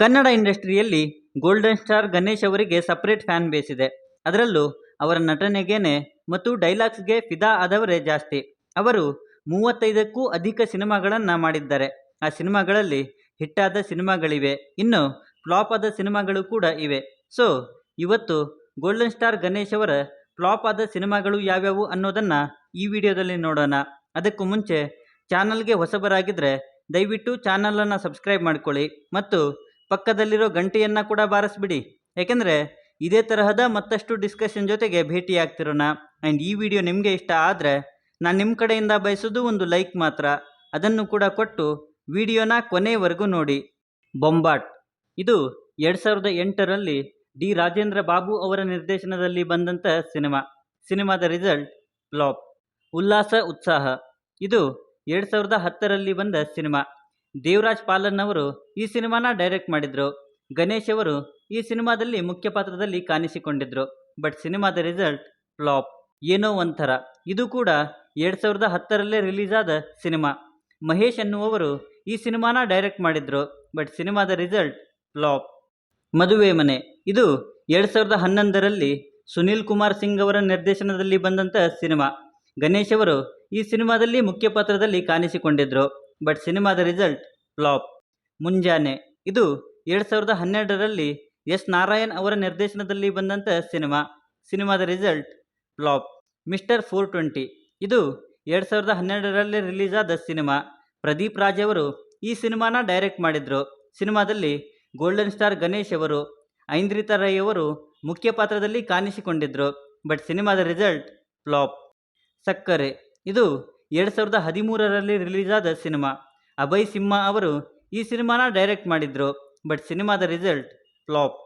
ಕನ್ನಡ ಇಂಡಸ್ಟ್ರಿಯಲ್ಲಿ golden star Ganesh ಅವರಿಗೆ separate fan base ಇದೆ. ಅದರಲ್ಲೂ ಅವರ ನಟನೆಗೇನೆ ಮತ್ತು ಡೈಲಾಗ್ಸ್ಗೆ ಫಿದಾ ಆದವರೇ ಜಾಸ್ತಿ. ಅವರು ಮೂವತ್ತೈದಕ್ಕೂ ಅಧಿಕ ಸಿನಿಮಾಗಳನ್ನು ಮಾಡಿದ್ದಾರೆ. ಆ ಸಿನಿಮಾಗಳಲ್ಲಿ ಹಿಟ್ಟಾದ ಸಿನಿಮಾಗಳಿವೆ. ಇನ್ನು ಫ್ಲಾಪ್ ಆದ ಸಿನಿಮಾಗಳು ಕೂಡ ಇವೆ. ಸೊ ಇವತ್ತು ಗೋಲ್ಡನ್ ಸ್ಟಾರ್ ಗಣೇಶ್ ಅವರ ಫ್ಲಾಪ್ ಆದ ಸಿನಿಮಾಗಳು ಯಾವ್ಯಾವು ಅನ್ನೋದನ್ನು ಈ ವಿಡಿಯೋದಲ್ಲಿ ನೋಡೋಣ. ಅದಕ್ಕೂ ಮುಂಚೆ ಚಾನಲ್ಗೆ ಹೊಸಬರಾಗಿದ್ದರೆ ದಯವಿಟ್ಟು ಚಾನಲನ್ನು ಸಬ್ಸ್ಕ್ರೈಬ್ ಮಾಡ್ಕೊಳ್ಳಿ. ಮತ್ತು ಪಕ್ಕದಲ್ಲಿರೋ ಗಂಟೆಯನ್ನು ಕೂಡ ಬಾರಿಸ್ಬಿಡಿ. ಯಾಕೆಂದರೆ ಇದೇ ತರಹದ ಮತ್ತಷ್ಟು ಡಿಸ್ಕಷನ್ ಜೊತೆಗೆ ಭೇಟಿ ಆಗ್ತಿರೋಣ ಆ್ಯಂಡ್ ಈ ವಿಡಿಯೋ ನಿಮಗೆ ಇಷ್ಟ ಆದರೆ ನಾನು ನಿಮ್ಮ ಕಡೆಯಿಂದ ಬಯಸೋದು ಒಂದು ಲೈಕ್ ಮಾತ್ರ. ಅದನ್ನು ಕೂಡ ಕೊಟ್ಟು ವಿಡಿಯೋನ ಕೊನೆಯವರೆಗೂ ನೋಡಿ. ಬೊಂಬಾಟ್. ಇದು ಎರಡು ಸಾವಿರದ ಎಂಟರಲ್ಲಿ ಡಿ ರಾಜೇಂದ್ರ ಬಾಬು ಅವರ ನಿರ್ದೇಶನದಲ್ಲಿ ಬಂದಂಥ ಸಿನಿಮಾ. ಸಿನಿಮಾದ ರಿಸಲ್ಟ್ ಫ್ಲಾಪ್. ಉಲ್ಲಾಸ, ಉತ್ಸಾಹ. ಇದು ಎರಡು ಸಾವಿರದ ಹತ್ತರಲ್ಲಿ ಬಂದ ಸಿನಿಮಾ. ದೇವರಾಜ್ ಪಾಲನ್ ಅವರು ಈ ಸಿನಿಮಾನ ಡೈರೆಕ್ಟ್ ಮಾಡಿದರು. ಗಣೇಶ್ ಅವರು ಈ ಸಿನಿಮಾದಲ್ಲಿ ಮುಖ್ಯ ಪಾತ್ರದಲ್ಲಿ ಕಾಣಿಸಿಕೊಂಡಿದ್ರು. ಬಟ್ ಸಿನಿಮಾದ ರಿಸಲ್ಟ್ ಫ್ಲಾಪ್ ಏನೋ ಒಂಥರ. ಇದು ಕೂಡ ಎರಡು ಸಾವಿರದ ಹತ್ತರಲ್ಲೇ ರಿಲೀಸ್ ಆದ ಸಿನಿಮಾ. ಮಹೇಶ್ ಅನ್ನುವರು ಈ ಸಿನಿಮಾನ ಡೈರೆಕ್ಟ್ ಮಾಡಿದ್ರು. ಬಟ್ ಸಿನಿಮಾದ ರಿಸಲ್ಟ್ ಫ್ಲಾಪ್ ಮದುವೆ ಮನೆ. ಇದು ಎರಡು ಸಾವಿರದ ಹನ್ನೊಂದರಲ್ಲಿ ಸುನೀಲ್ ಕುಮಾರ್ ಸಿಂಗ್ ಅವರ ನಿರ್ದೇಶನದಲ್ಲಿ ಬಂದಂಥ ಸಿನಿಮಾ. ಗಣೇಶ್ ಅವರು ಈ ಸಿನಿಮಾದಲ್ಲಿ ಮುಖ್ಯ ಪಾತ್ರದಲ್ಲಿ ಕಾಣಿಸಿಕೊಂಡಿದ್ರು. ಬಟ್ ಸಿನಿಮಾದ ರಿಸಲ್ಟ್ ಫ್ಲಾಪ್. ಮುಂಜಾನೆ. ಇದು ಎರಡು ಸಾವಿರದ ಹನ್ನೆರಡರಲ್ಲಿ ಎಸ್. ನಾರಾಯಣ್ ಅವರ ನಿರ್ದೇಶನದಲ್ಲಿ ಬಂದಂಥ ಸಿನಿಮಾ. ಸಿನಿಮಾದ result, flop. Mister four twenty. ಇದು ಎರಡು ಸಾವಿರದ ಹನ್ನೆರಡರಲ್ಲಿ ರಿಲೀಸ್ ಆದ ಸಿನಿಮಾ. ಪ್ರದೀಪ್ ರಾಜ್ ಅವರು ಈ ಸಿನಿಮಾನ ಡೈರೆಕ್ಟ್ ಮಾಡಿದರು. ಸಿನಿಮಾದಲ್ಲಿ ಗೋಲ್ಡನ್ ಸ್ಟಾರ್ ಗಣೇಶ್ ಅವರು, ಐಂದ್ರಿತಾ ರೈ ಅವರು ಮುಖ್ಯ ಪಾತ್ರದಲ್ಲಿ ಕಾಣಿಸಿಕೊಂಡಿದ್ದರು ಬಟ್ ಸಿನಿಮಾದ ರಿಸಲ್ಟ್, ಫ್ಲಾಪ್. ಸಕ್ಕರೆ. ಇದು ಎರಡು ಸಾವಿರದ ಹದಿಮೂರರಲ್ಲಿ ರಿಲೀಸ್ ಆದ ಸಿನಿಮಾ. ಅಭಯ್ ಸಿಂಹ ಅವರು ಈ ಸಿನಿಮಾನ ಡೈರೆಕ್ಟ್ ಮಾಡಿದ್ರು ಬಟ್ ಸಿನಿಮಾದ ರಿಸಲ್ಟ್ ಫ್ಲಾಪ್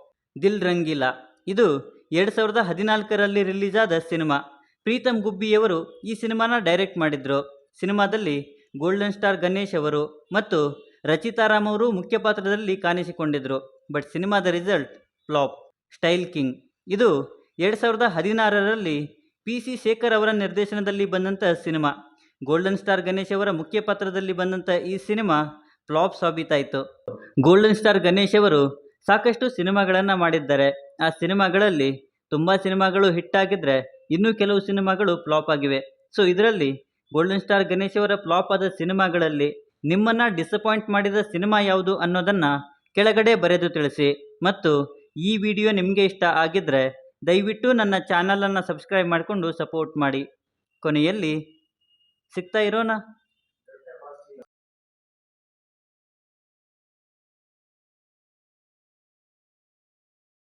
ದಿಲ್ ರಂಗೀಲಾ. ಇದು ಎರಡು ಸಾವಿರದ ಹದಿನಾಲ್ಕರಲ್ಲಿ ರಿಲೀಸ್ ಆದ ಸಿನಿಮಾ. ಪ್ರೀತಮ್ ಗುಬ್ಬಿಯವರು ಈ ಸಿನಿಮಾನ ಡೈರೆಕ್ಟ್ ಮಾಡಿದ್ರು. ಸಿನಿಮಾದಲ್ಲಿ ಗೋಲ್ಡನ್ ಸ್ಟಾರ್ ಗಣೇಶ್ ಅವರು ಮತ್ತು ರಚಿತಾರಾಮ್ ಅವರು ಮುಖ್ಯ ಪಾತ್ರದಲ್ಲಿ ಕಾಣಿಸಿಕೊಂಡಿದ್ರು ಬಟ್ ಸಿನಿಮಾದ ರಿಸಲ್ಟ್ ಫ್ಲಾಪ್ ಸ್ಟೈಲ್ ಕಿಂಗ್. ಇದು ಎರಡು ಸಾವಿರದ ಹದಿನಾರರಲ್ಲಿ ಪಿ ಸಿ ಶೇಖರ್ ಅವರ ನಿರ್ದೇಶನದಲ್ಲಿ ಬಂದಂಥ ಸಿನಿಮಾ. ಗೋಲ್ಡನ್ ಸ್ಟಾರ್ ಗಣೇಶ್ ಅವರ ಮುಖ್ಯ ಪಾತ್ರದಲ್ಲಿ ಬಂದಂಥ ಈ ಸಿನಿಮಾ ಫ್ಲಾಪ್ ಸಾಬೀತಾಯಿತು. ಗೋಲ್ಡನ್ ಸ್ಟಾರ್ ಗಣೇಶ್ ಅವರು ಸಾಕಷ್ಟು ಸಿನಿಮಾಗಳನ್ನು ಮಾಡಿದ್ದಾರೆ. ಆ ಸಿನಿಮಾಗಳಲ್ಲಿ ತುಂಬ ಸಿನಿಮಾಗಳು ಹಿಟ್ಟಾಗಿದ್ದರೆ ಇನ್ನೂ ಕೆಲವು ಸಿನಿಮಾಗಳು ಫ್ಲಾಪ್ ಆಗಿವೆ. ಸೊ, ಇದರಲ್ಲಿ ಗೋಲ್ಡನ್ ಸ್ಟಾರ್ ಗಣೇಶ್ ಅವರ ಫ್ಲಾಪ್ ಆದ ಸಿನಿಮಾಗಳಲ್ಲಿ ನಿಮ್ಮನ್ನು ಡಿಸಪಾಯಿಂಟ್ ಮಾಡಿದ ಸಿನಿಮಾ ಯಾವುದು ಅನ್ನೋದನ್ನು ಕೆಳಗಡೆ ಬರೆದು ತಿಳಿಸಿ. ಮತ್ತು ಈ ವಿಡಿಯೋ ನಿಮಗೆ ಇಷ್ಟ ಆಗಿದ್ದರೆ ದಯವಿಟ್ಟು ನನ್ನ ಚಾನಲನ್ನು ಸಬ್ಸ್ಕ್ರೈಬ್ ಮಾಡಿಕೊಂಡು ಸಪೋರ್ಟ್ ಮಾಡಿ. ಕೊನೆಯಲ್ಲಿ ಸಿಗ್ತಾ ಇರೋಣ